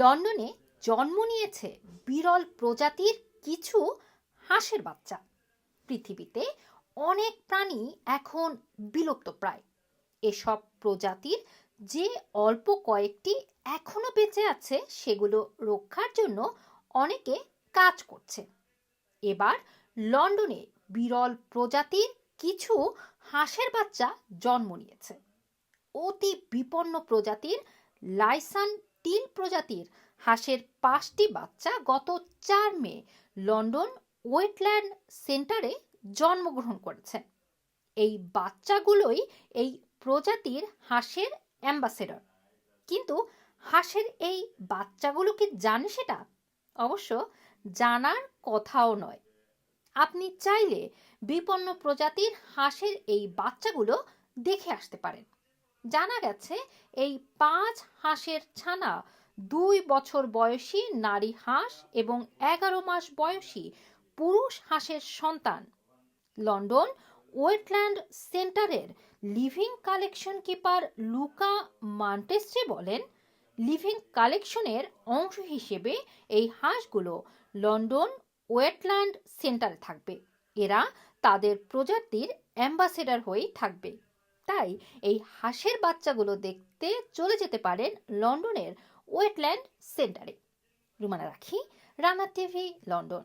লন্ডনে জন্ম নিয়েছে বিরল প্রজাতির কিছু হাঁসের বাচ্চা। পৃথিবীতে অনেক প্রাণী এখন বিলুপ্তপ্রায় এসব প্রজাতির যে অল্প কয়েকটি এখনও বেঁচে আছে, সেগুলো রক্ষার জন্য অনেকে কাজ করছে। এবার লন্ডনে বিরল প্রজাতির কিছু হাঁসের বাচ্চা জন্ম নিয়েছে। অতি বিপন্ন প্রজাতির লাইসান টিল প্রজাতির হাঁসের পাঁচটি বাচ্চা গত চার মে লন্ডন ওয়েটল্যান্ড সেন্টারে জন্মগ্রহণ করেছে। এই বাচ্চাগুলোই এই প্রজাতির হাঁসের অ্যাম্বাসেডর। কিন্তু হাঁসের এই বাচ্চাগুলো কি জানে সেটা? অবশ্য জানার কথাও নয়। আপনি চাইলে বিপন্ন প্রজাতির হাঁসের এই বাচ্চাগুলো দেখে আসতে পারেন। জানা গেছে, এই পাঁচ হাঁসের ছানা দুই বছর বয়সী নারী হাঁস এবং এগারো মাস বয়সী পুরুষ হাঁসের সন্তান। লন্ডন ওয়েটল্যান্ড সেন্টারের লিভিং কালেকশন কিপার লুকা মান্টেস্ট্রি বলেন, লিভিং কালেকশনের অংশ হিসেবে এই হাঁসগুলো লন্ডন ওয়েটল্যান্ড সেন্টারে থাকবে। এরা তাদের প্রজাতির অ্যাম্বাসেডার হয়েই থাকবে। তাই এই হাঁসের বাচ্চাগুলো দেখতে চলে যেতে পারেন লন্ডনের ওয়েটল্যান্ড সেন্টারে। রুমানা রাখি, রানা টিভি, লন্ডন।